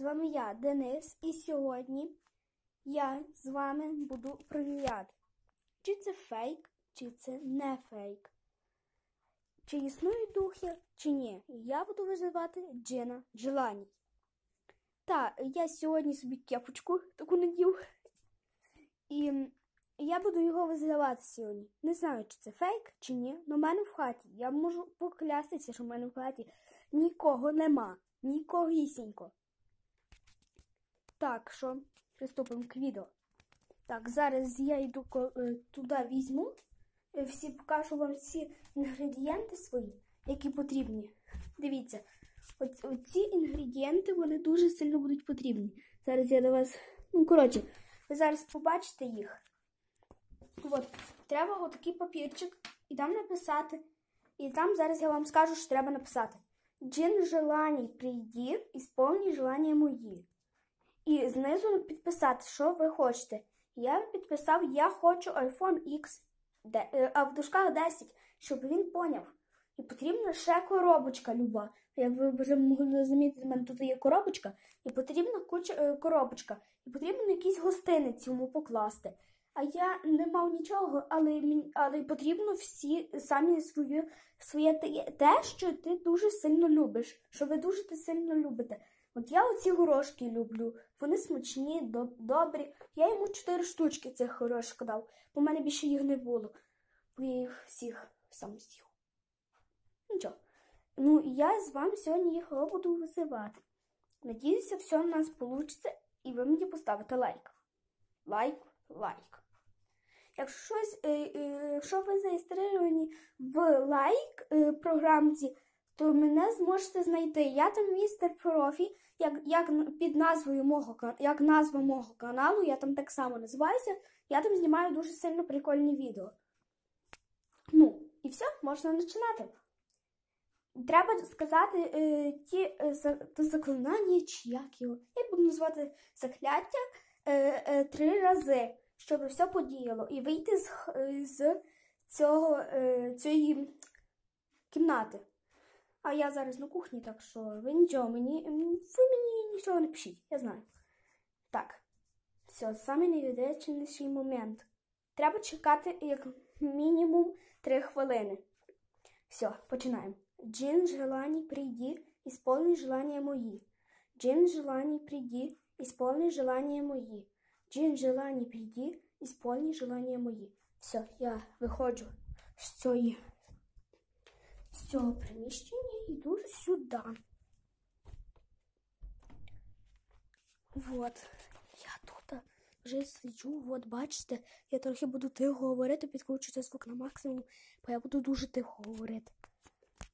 З вами я, Денис, і сьогодні я з вами буду перевіряти, чи це фейк, чи це не фейк. Чи існують духи, чи ні. Я буду визивати Джина Джилані. Та, я сьогодні собі кепочку таку надів. І я буду його визивати сьогодні. Не знаю, чи це фейк, чи ні. але в мене в хаті. Я можу поклястися, що в мене в хаті нікого нема. Нікогісінько. Так, що, приступимо к відео. Так, зараз я йду е, туди візьму. е, Всі покажу вам всі інгредієнти свої, які потрібні. Дивіться, оці, інгредієнти вони дуже сильно будуть потрібні. Зараз я до вас. Ну, коротше, ви зараз побачите їх. От, треба отакий папірчик і там написати. І там зараз я вам скажу, що треба написати. Джин желаний прийди, ісполні желання мої. І знизу підписати, що ви хочете. Я підписав, я хочу iPhone X, е, а в дужках 10, щоб він поняв. І потрібна ще коробочка люба. Як ви вже могли замітити, в мене тут є коробочка, і потрібна куча е, коробочка. І потрібно якийсь гостинець йому покласти. А я не мав нічого, але але потрібно всі самі свої, своє те, що ти дуже сильно любиш, що ви дуже сильно любите. От я оці горошки люблю, вони смачні, доб- добрі. Я йому чотири штучки цих горошок дав, бо в мене більше їх не було. Бо я їх всіх сам з'їв. Нічого. Ну, я з вами сьогодні їх буду визивати. Надіюся, все в нас вийде, і ви мені поставите лайк. Лайк, лайк. Якщо щось, е, е, якщо ви зареєстровані в лайк е, програмці, то мене зможете знайти. Я там містер профі, як, як під назвою мого як назва мого каналу, я там так само називаюся. Я там знімаю дуже сильно прикольні відео. Ну, і все, можна починати. Треба сказати е, ті е, заклинання, чи як його. Я буду назвати закляття е, е, три рази, щоб все подіяло. І вийти з, з цього, е, цієї кімнати. А я зараз на кухні, так що ви нічого мені, ви мені нічого не пишіть, я знаю. Так, все, саме найвідчиніший момент. Треба чекати як мінімум 3 хвилини. Все, починаємо. Джин желаний приди, исполни желания мои. Джин желаний приди, исполни желания мои. Джин желаний приди, исполни желания мої. Все, я виходжу з цієї з цього приміщення йду сюди. Вот, я тут вже сиджу, от бачите, я трохи буду тихо говорити, підкручуйте звук на максимум, бо я буду дуже тихо говорити.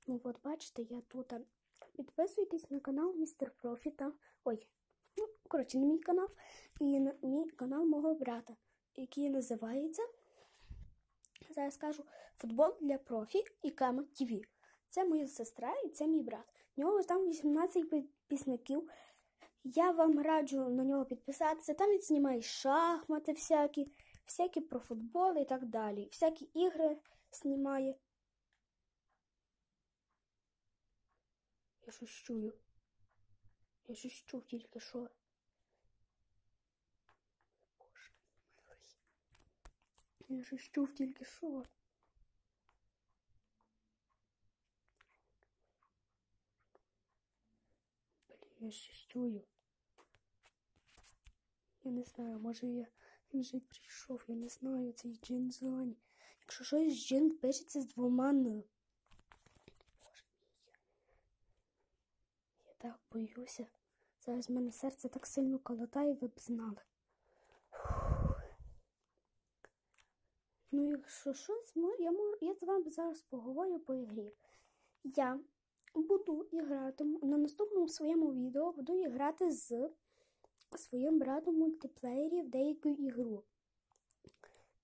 Ну от бачите, я тут. Підписуйтесь на канал Містер Профі та. Ой, ну, коротше, не мій канал, і на мій канал мого брата, який називається. Зараз скажу футбол для профі і Кама ТВ. Це моя сестра і це мій брат. В нього там 18 підписників. Я вам раджу на нього підписатися. Там він знімає шахмати всякі, всякі про футбол і так далі. Всякі ігри знімає. Я щось чую. Я щось чув тільки що. Я щось чув тільки що. Я щось. Я не знаю, може я вже прийшов, я не знаю, цей джин зелені. Якщо щось джин пишеться з двома. Боже мій. Я так боюся. Зараз в мене серце так сильно колотає, ви б знали. Ну, якщо щось, я, я з вами зараз поговорю по ігрі. Я буду грати на наступному своєму відео буду грати з своїм братом в мультиплеєрі в деяку ігру.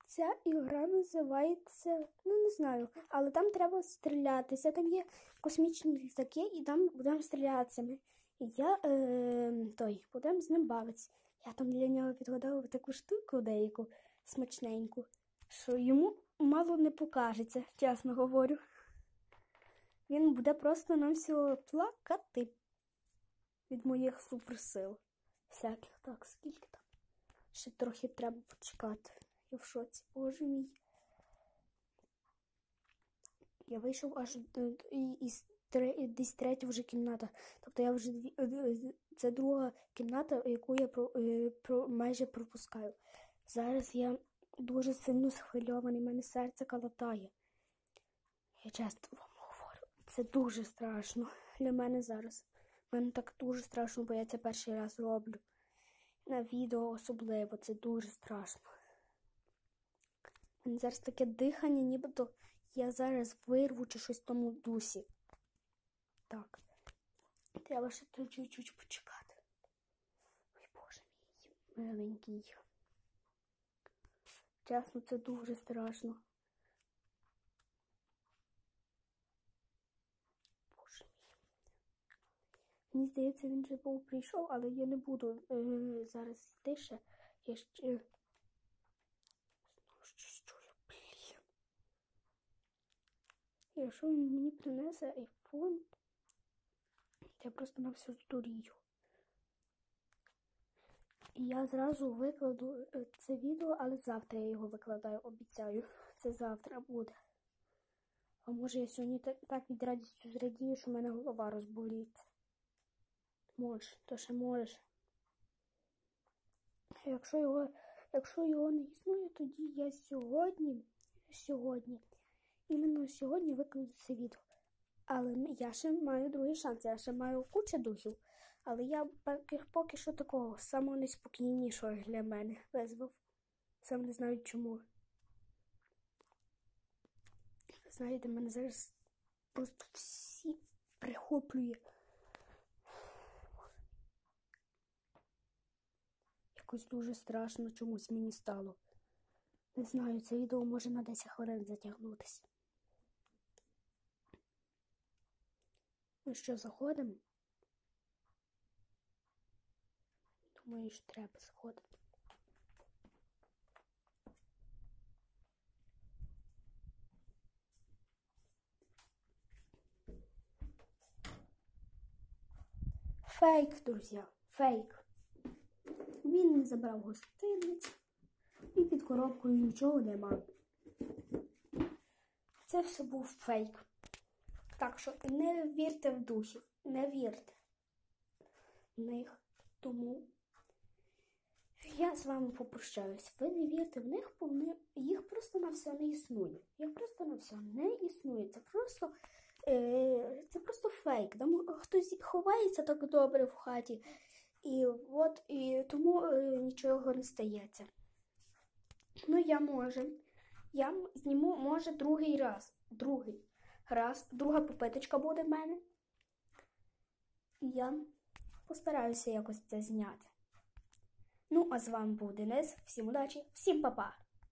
Ця ігра називається, ну не знаю, але там треба стрілятися. Там є космічні літаки, і там будемо стрілятися. І я е, той, будемо з ним бавитися. Я там для нього підготував таку штуку деяку смачненьку, що йому мало не покажеться, чесно говорю. Він буде просто нам всього плакати. від моїх суперсил. Всяких. Так, скільки там? Ще трохи треба почекати. Я в шоці, боже мій. Я вийшов аж із тре- десь третя вже кімната. Тобто я вже дві- е, це друга кімната, яку я про, е, про майже пропускаю. Зараз я дуже сильно схвильований, мене серце калатає. Я часто вам це дуже страшно для мене зараз. Мене так дуже страшно, бо я це перший раз роблю. На відео особливо, це дуже страшно. У мене зараз таке дихання, нібито я зараз вирву чи щось тому дусі. Так. Треба ще чуть-чуть почекати. Ой, боже мій, миленький. Чесно, це дуже страшно. Боже мій. Мені здається, він вже був прийшов, але я не буду е, зараз йти ще. Я ще. Знову щось чую, блін. Якщо він мені принесе айфон, я просто на все здурію. І я зразу викладу е, це відео, але завтра я його викладаю, обіцяю. Це завтра буде. А може я сьогодні так, так від радістю зрадію, що в мене голова розболіться. Може, то ще можеш. Якщо його, якщо його не існує, тоді я сьогодні, сьогодні, іменно сьогодні викладу це відео. Але я ще маю другий шанс, я ще маю кучу духів. Але я поки, що такого самого неспокійнішого для мене визвав. Сам не знаю чому. Знаєте, мене зараз просто всі прихоплює. Якось дуже страшно чомусь мені стало. Не знаю, це відео може на 10 хвилин затягнутися. Ну що, заходимо? Думаю, що треба заходити. Фейк, друзі, фейк. Він не забрав гостиниць і під коробкою нічого нема. Це все був фейк. Так що не вірте в духів, не вірте в них. Тому я з вами попрощаюсь. Ви не вірте в них, бо вони, їх просто на все не існує. Їх просто на все не існує. Це просто, е, це просто фейк. Там хтось ховається так добре в хаті. І от і тому е, нічого не стається. Ну, я може. Я зніму, може, другий раз. Другий раз. Друга попиточка буде в мене. І я постараюся якось це зняти. Ну, а з вами був Денис. Всім удачі, всім па-па!